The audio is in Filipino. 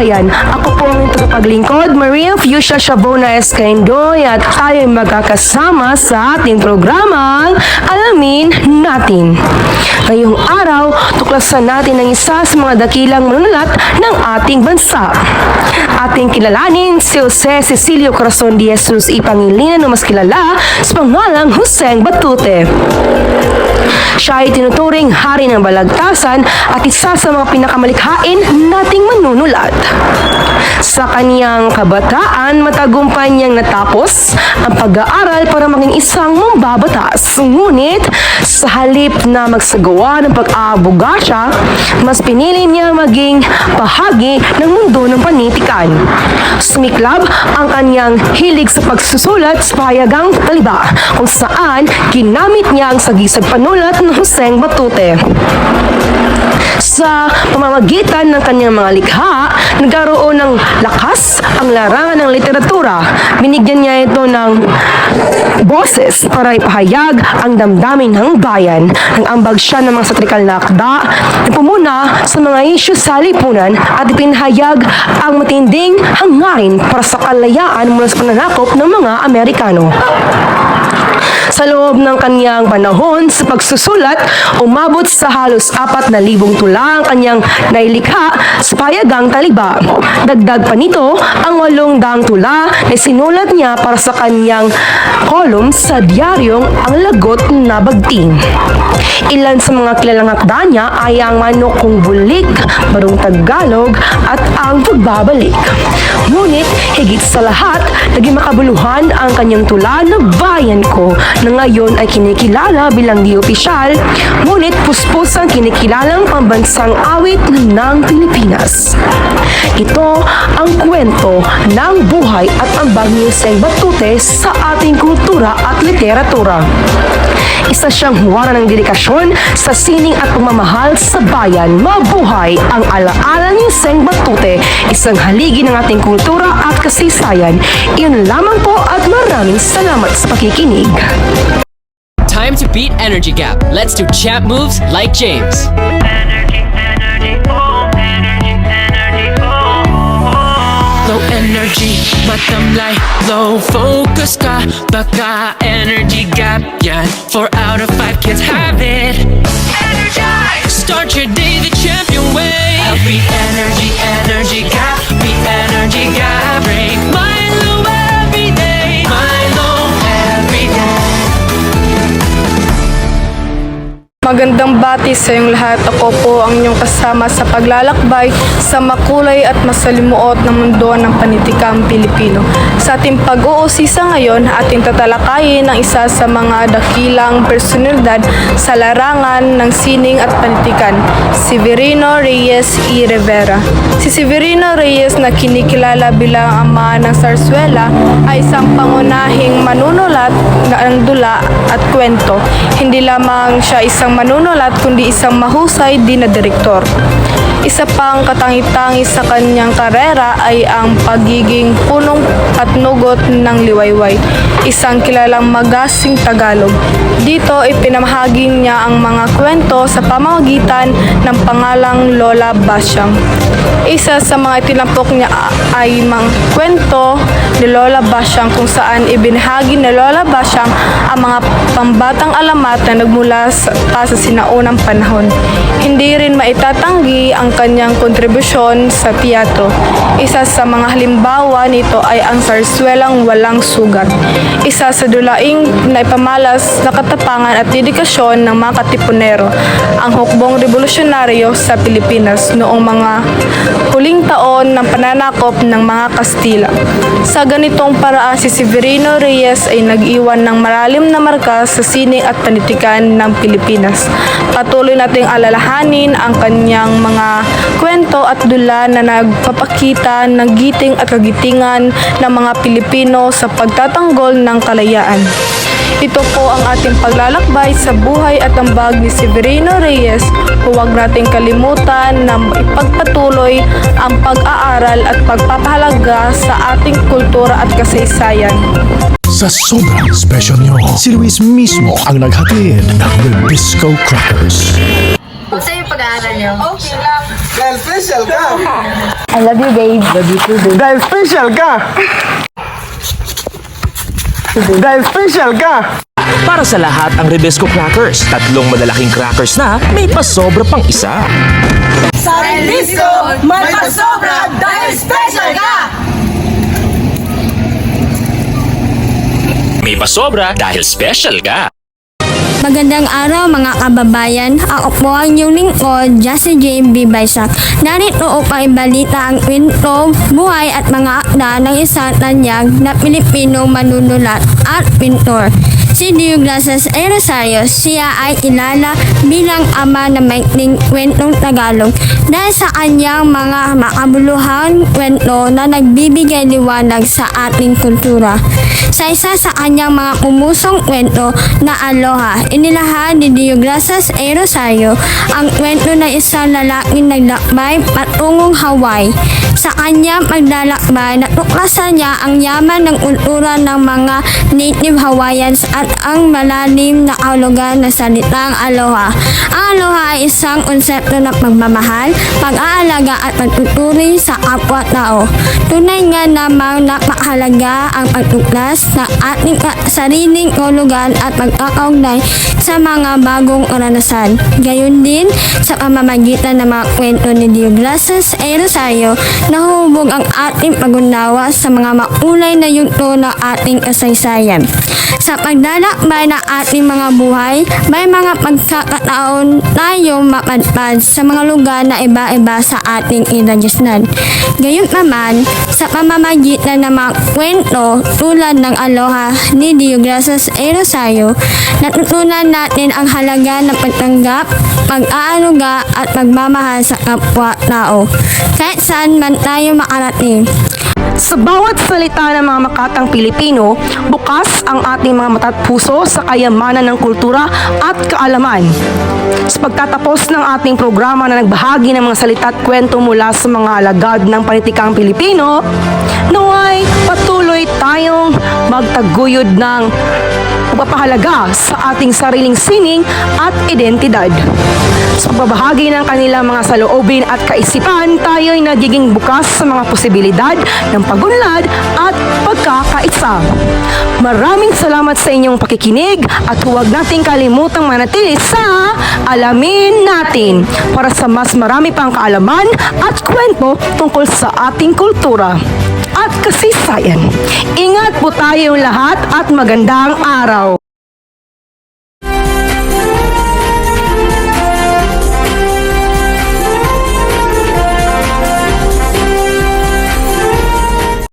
bayan. Ako po ang tagapaglingkod, Maria Fuchsia Shabona Escandoy at tayo'y magkakasama sa ating programang Alamin Natin. Ngayong araw, tuklasan natin ang isa sa mga dakilang manunulat ng ating bansa. Ating kilalanin si Jose Cecilio Corazon de Jesus Ipangilinan o mas kilala sa pangalang Jose Batute. Siya ay tinuturing hari ng balagtasan at isa sa mga pinakamalikhain nating manunulat. Sa kaniyang kabataan, matagumpay niyang natapos ang pag-aaral para maging isang mambabatas. Ngunit, sa halip na magsagawa ng pag-aabogasya, mas pinili niya maging bahagi ng mundo ng panitikan. Sumiklab ang kanyang hilig sa pagsusulat sa payagang taliba, kung saan ginamit niya ang sagisag panulat ng Joseng Batute. Sa pamamagitan ng kanyang mga likha, nagkaroon ng lakas ang larangan ng literatura. Binigyan niya ito ng boses para ipahayag ang damdamin ng bayan. Nang ambag siya ng mga satrikal na akda, pumuna sa mga isyu sa lipunan at ipinahayag ang matinding hangarin para sa kalayaan mula sa pananakop ng mga Amerikano. Sa loob ng kanyang panahon sa pagsusulat, umabot sa halos apat na libong tula ang kanyang nailikha sa payagang taliba. Dagdag pa nito ang walong daang tula na sinulat niya para sa kanyang column sa diaryong Ang Lagot na Bagting. Ilan sa mga kilalang akda niya ay ang Manok Kong Bulik, Barong Tagalog at Ang Pagbabalik. Ngunit higit sa lahat, naging makabuluhan ang kanyang tula na Bayan Ko na ngayon ay kinikilala bilang di opisyal, ngunit puspos ang kinikilalang pambansang awit ng Pilipinas. Ito ang kwento ng buhay at ambag ni Jose Batute sa ating kultura at literatura. Isa siyang huwara ng dedikasyon sa sining at pagmamahal sa bayan. Mabuhay ang alaala ni Seng Batute, isang haligi ng ating kultura at kasaysayan. Iyon lamang po at maraming salamat sa pakikinig. Time to beat energy gap. Let's do champ moves like James. Energy, matamlay Low. Focus ka, baka energy gap yan Four out of five kids have it. Energize! Start your day the champion way. Healthy energy, energy gap Beat energy gap Break Milo Magandang bati sa iyong lahat. Ako po ang inyong kasama sa paglalakbay sa makulay at masalimuot na mundo ng panitikang Pilipino. Sa ating pag-uusisa ngayon, ating tatalakayin ang isa sa mga dakilang personalidad sa larangan ng sining at panitikan, Severino Reyes y Rivera. Si Severino Reyes na kinikilala bilang ama ng Sarsuela ay isang pangunahing manunulat ng dula at kwento. Hindi lamang siya isang manunulat kundi isang mahusay din na direktor. Isa pang katangi-tangi sa kanyang karera ay ang pagiging punong patnugot ng liwayway, isang kilalang magasing Tagalog. Dito ipinamahagi niya ang mga kwento sa pamamagitan ng pangalang Lola Basyang. Isa sa mga itinampok niya ay mga kwento ni Lola Basyang kung saan ibinahagi ni Lola Basyang ang mga pambatang alamat na nagmula pa sa sinaunang panahon. Hindi rin maitatanggi ang kanyang kontribusyon sa teatro. Isa sa mga halimbawa nito ay ang sarswelang walang sugat. Isa sa dulaing na ipamalas na katapangan at dedikasyon ng mga katipunero, ang hukbong revolusyonaryo sa Pilipinas noong mga huling taon ng pananakop ng mga Kastila. Sa ganitong paraan si Severino Reyes ay nag-iwan ng malalim na marka sa sining at panitikan ng Pilipinas. Patuloy nating alalahanin ang kanyang mga kwento at dula na nagpapakita ng giting at kagitingan ng mga Pilipino sa pagtatanggol ng kalayaan. Ito po ang ating paglalakbay sa buhay at ambag ni Severino Reyes. Huwag nating kalimutan na ipagpatuloy ang pag-aaral at pagpapahalaga sa ating kultura at kasaysayan. Sa sobrang special nyo, si Luis mismo ang naghatid ng Nabisco Crackers. Kung sa'yo pag-aaral niyo? Okay lang. Dahil special ka. I love you, babe. Dahil special ka. Dahil special ka. Para sa lahat ang Rebesco Crackers, tatlong malalaking crackers na may pasobra pang isa. May pasobra dahil special ka. Magandang araw mga kababayan. Ako po ang inyong lingkod, Jessie J. B. Baysak. Narito upang ibalita ang kwento, buhay at mga akda ng isang tanyag na Pilipinong manunulat at pintor. Si Douglas A. Rosario, siya ay kilala bilang ama ng maikling kwentong Tagalog dahil sa kanyang mga makabuluhang kwento na nagbibigay liwanag sa ating kultura. Sa isa sa kanyang mga kumusong kwento na Aloha, inilahad ni Dioglasas A. Rosario ang kwento ng isang lalaking naglakbay patungong Hawaii. Sa kanyang paglalakbay, natuklasan niya ang yaman ng kultura ng mga native Hawaiians at ang malalim na kahulugan ng salitang Aloha. Ang Aloha ay isang konsepto ng pagmamahal, pag-aalaga at pagtuturi sa kapwa-tao. Tunay nga namang napakahalaga ang pagtuklas ng ating sariling kahulugan at pagkakaugnay sa mga bagong oranasan. Gayon din sa pamamagitan ng mga kwento ni Douglas A. Rosario, nahuhubog ang ating pag-unawa sa mga maulay na yugto ng ating kasaysayan. Sa paglalakbay ng ating mga buhay, may mga pagkakataon tayong mapadpad sa mga lugar na iba-iba sa ating inadjustnan. Gayon naman, sa pamamagitan ng mga kwento tulad ng Aloha ni Dioglasas A. Rosario, natutunan natin ang halaga ng pagtanggap, pag-aaruga at pagmamahal sa kapwa-tao. Kahit saan man tayo makarating. Sa bawat salita ng mga makatang Pilipino, bukas ang ating mga mata at puso sa kayamanan ng kultura at kaalaman. Sa pagtatapos ng ating programa na nagbahagi ng mga salita at kwento mula sa mga alagad ng panitikang Pilipino, naway patuloy tayong magtaguyod ng pagpapahalaga sa ating sariling sining at identidad. Sa pagbabahagi ng kanilang mga saloobin at kaisipan, tayo'y nagiging bukas sa mga posibilidad ng pagunlad at pagkakaisa. Maraming salamat sa inyong pakikinig at huwag nating kalimutang manatili sa Alamin Natin para sa mas marami pang kaalaman at kwento tungkol sa ating kultura kasaysayan. Ingat po tayong lahat at magandang araw!